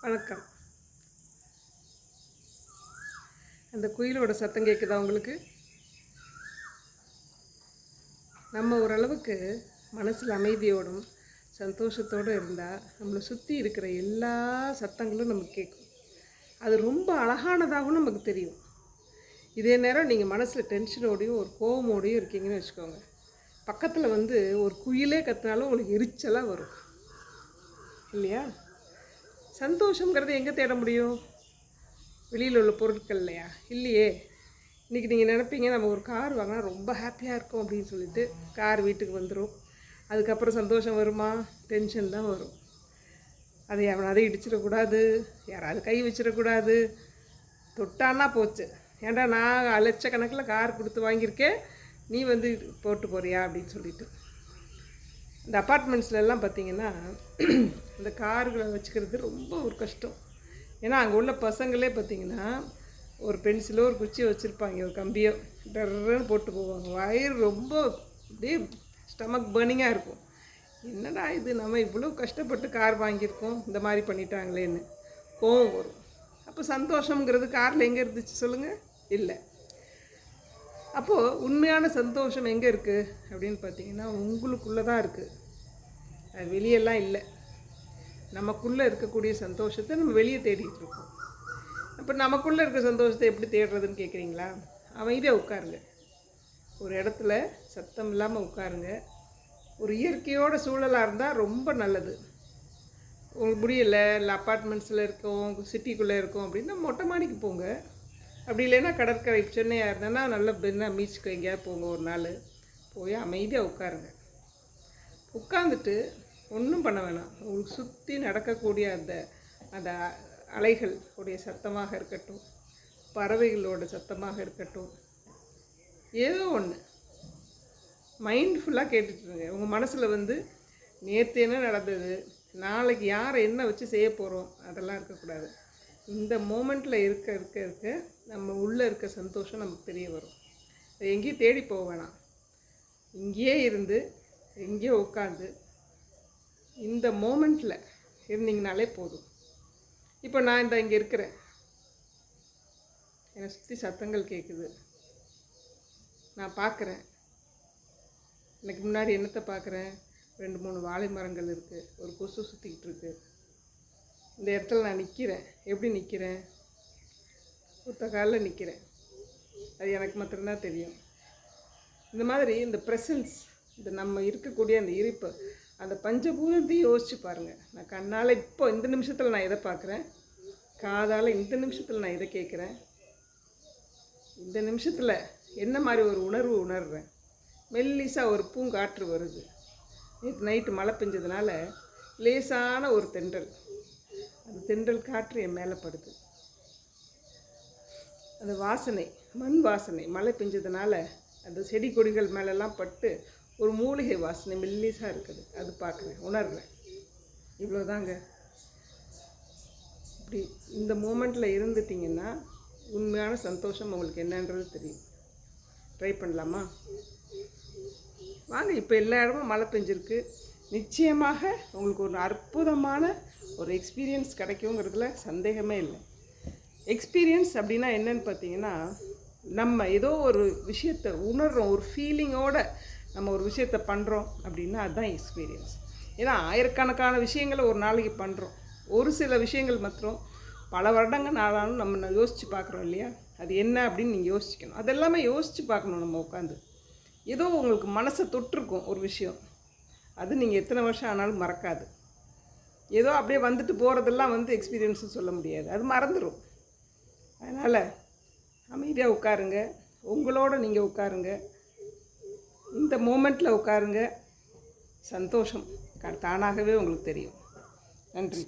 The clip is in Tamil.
வணக்கம். அந்த குயிலோட சத்தம் கேட்குதா உங்களுக்கு? நம்ம ஓரளவுக்கு மனசில் அமைதியோடும் சந்தோஷத்தோடு இருந்தால் நம்மளை சுற்றி இருக்கிற எல்லா சத்தங்களும் நமக்கு கேட்கும் அது ரொம்ப அழகானதாகவும் நமக்கு தெரியும். இதே நேரம் நீங்கள் மனசில் டென்ஷனோடையும் ஒரு கோபமோடையும் இருக்கீங்கன்னு வச்சுக்கோங்க. பக்கத்தில் வந்து ஒரு குயிலே கத்தினாலும் உங்களுக்கு எரிச்சலாக வரும். இல்லையா? சந்தோஷங்கிறது எங்கே தேட முடியும்? வெளியில் உள்ள பொருட்கள் இல்லையா? இல்லையே. இன்றைக்கி நீங்கள் நினப்பீங்க நம்ம ஒரு கார் வாங்கினா ரொம்ப ஹாப்பியாக இருக்கும் அப்படின்னு சொல்லிட்டு கார் வீட்டுக்கு வந்துடும் அதுக்கப்புறம் சந்தோஷம் வருமா? டென்ஷன் தான் வரும். அதை எவனாவது இடிச்சிடக்கூடாது. யாராவது கை வச்சிடக்கூடாது. தொட்டான்னா போச்சு. ஏன்டா நான் லட்சக்கணக்கில் கார் கொடுத்து வாங்கியிருக்கேன். நீ வந்து போட்டு போறியா அப்படின்னு சொல்லிட்டு. இந்த அப்பார்ட்மெண்ட்ஸ்லலாம் பார்த்தீங்கன்னா இந்த கார்களை வச்சுக்கிறது ரொம்ப ஒரு கஷ்டம். ஏன்னா அங்கே உள்ள பசங்களே பார்த்தீங்கன்னா ஒரு பென்சிலோ ஒரு குச்சியோ வச்சுருப்பாங்க ஒரு கம்பியோ டர்ன்னு போட்டு போவாங்க. வயிறு ரொம்ப அப்படியே ஸ்டமக் பர்னிங்காக இருக்கும். என்னடா இது நம்ம இவ்வளோ கஷ்டப்பட்டு கார் வாங்கியிருக்கோம் இந்த மாதிரி பண்ணிட்டாங்களேன்னு கோவம் வரும். அப்போ சந்தோஷங்கிறது காரில் எங்கே இருந்துச்சு சொல்லுங்கள் இல்லை. அப்போது உண்மையான சந்தோஷம் எங்கே இருக்குது அப்படின்னு பார்த்தீங்கன்னா உங்களுக்குள்ளே தான் இருக்குது அது வெளியெல்லாம் இல்லை. நமக்குள்ளே இருக்கக்கூடிய சந்தோஷத்தை நம்ம வெளியே தேடிட்டு இருக்கோம். அப்போ நமக்குள்ளே இருக்க சந்தோஷத்தை எப்படி தேடுறதுன்னு கேட்குறீங்களா அமைதியாக உட்காருங்க. ஒரு இடத்துல சத்தம் இல்லாமல் உட்காருங்க. ஒரு இயற்கையோட சூழலாக இருந்தால் ரொம்ப நல்லது. உங்களுக்கு முடியல இல்லை அப்பார்ட்மெண்ட்ஸில் இருக்கோம் சிட்டிக்குள்ளே இருக்கோம் அப்படின்னா மொட்டை மாடிக்கு போங்க. அப்படி இல்லைன்னா கடற்கரை சென்னையாக இருந்தேன்னா நல்ல பெண்ணாக பீச்சுக்கு எங்கேயாவது போங்க ஒரு நாள். போய் அமைதியாக உட்காருங்க. உட்காந்துட்டு ஒன்றும் பண்ண வேணாம். உங்களுக்கு சுற்றி நடக்கக்கூடிய அந்த அந்த அலைகள் உடைய சத்தமாக இருக்கட்டும் பறவைகளோட சத்தமாக இருக்கட்டும் ஏதோ ஒன்று மைண்ட்ஃபுல்லாக கேட்டுட்ருங்க உங்கள் மனசில் வந்து நேற்று என்ன நடந்தது நாளைக்கு யாரை என்ன வச்சு செய்ய போகிறோம் அதெல்லாம் இருக்கக்கூடாது. இந்த மூமெண்ட்டில் இருக்க இருக்க இருக்க நம்ம உள்ளே இருக்க சந்தோஷம் நமக்கு தெரிய வரும். அது எங்கேயும் தேடி போக வேணாம். இங்கேயே இருந்து எங்கேயோ உட்காந்து இந்த மோமெண்ட்டில் இருந்தீங்கனாலே போதும். இப்போ நான் இந்த இங்கே இருக்கிறேன். என்னை சுற்றி சத்தங்கள் கேட்குது நான் பார்க்குறேன் எனக்கு முன்னாடி என்னத்தை பார்க்குறேன் ரெண்டு மூணு வாழை மரங்கள் இருக்குது ஒரு கொசு சுற்றிக்கிட்டு இருக்குது இந்த இடத்துல நான் நிற்கிறேன் எப்படி நிற்கிறேன் ஒத்த காலில் நிற்கிறேன் அது எனக்கு மாத்திரம்தான் தெரியும். இந்த மாதிரி இந்த ப்ரெசன்ஸ் இந்த நம்ம இருக்கக்கூடிய அந்த இருப்பு அந்த பஞ்சபூதத்தையும் யோசிச்சு பாருங்கள் நான் கண்ணால் இப்போ இந்த நிமிஷத்தில் நான் எதை பார்க்குறேன்? காதால் இந்த நிமிஷத்தில் நான் எதை கேட்குறேன்? இந்த நிமிஷத்தில் என்ன மாதிரி ஒரு உணர்வு உணர்றேன்? மெல்லிசாக ஒரு பூங்காற்று வருது. நேற்று நைட்டு மழை பெஞ்சதுனால லேசான ஒரு தென்றல். அந்த தென்றல் காற்று என் மேலே படுது. அந்த வாசனை மண் வாசனை. மழை பெஞ்சதுனால அந்த செடி கொடிகள் மேலெல்லாம் பட்டு ஒரு மூலிகை வாசனை மெல்லிசாக இருக்குது. அது பார்க்குறேன் உணர்றேன். இவ்வளோதாங்க இப்படி இந்த மூமெண்ட்டில் இருந்துட்டிங்கன்னா உண்மையான சந்தோஷம் உங்களுக்கு என்னன்றது தெரியும். ட்ரை பண்ணலாமா? வாங்க இப்போ எல்லா இடமும் மழை பெஞ்சிருக்கு. நிச்சயமாக உங்களுக்கு ஒரு அற்புதமான ஒரு எக்ஸ்பீரியன்ஸ் கிடைக்குங்கிறதுல சந்தேகமே இல்லை. எக்ஸ்பீரியன்ஸ் அப்படின்னா என்னன்னு பார்த்தீங்கன்னா நம்ம ஏதோ ஒரு விஷயத்தை உணர்கிறோம் ஒரு ஃபீலிங்கோட நம்ம ஒரு விஷயத்தை பண்ணுறோம் அப்படின்னா அதுதான் எக்ஸ்பீரியன்ஸ் ஏன்னா ஆயிரக்கணக்கான விஷயங்களை ஒரு நாளைக்கு பண்ணுறோம் ஒரு சில விஷயங்கள் மாத்திரம் பல வருடங்கள் நாளாலும் நம்ம யோசித்து பார்க்குறோம் இல்லையா? அது என்ன அப்படின்னு நீங்கள் யோசிக்கணும். அதெல்லாமே யோசித்து பார்க்கணும் நம்ம உட்காந்து ஏதோ உங்களுக்கு மனசை தொட்டிருக்கும் ஒரு விஷயம். அது நீங்கள் எத்தனை வருஷம் ஆனாலும் மறக்காது. ஏதோ அப்படியே வந்துட்டு போகிறதெல்லாம் வந்து எக்ஸ்பீரியன்ஸும் சொல்ல முடியாது. அது மறந்துடும் அதனால் அமைதியாக உட்காருங்க. உங்களோட நீங்கள் உட்காருங்க. இந்த மூமெண்ட்டில் உட்காருங்க. சந்தோஷம். தானாகவே உங்களுக்கு தெரியும். நன்றி.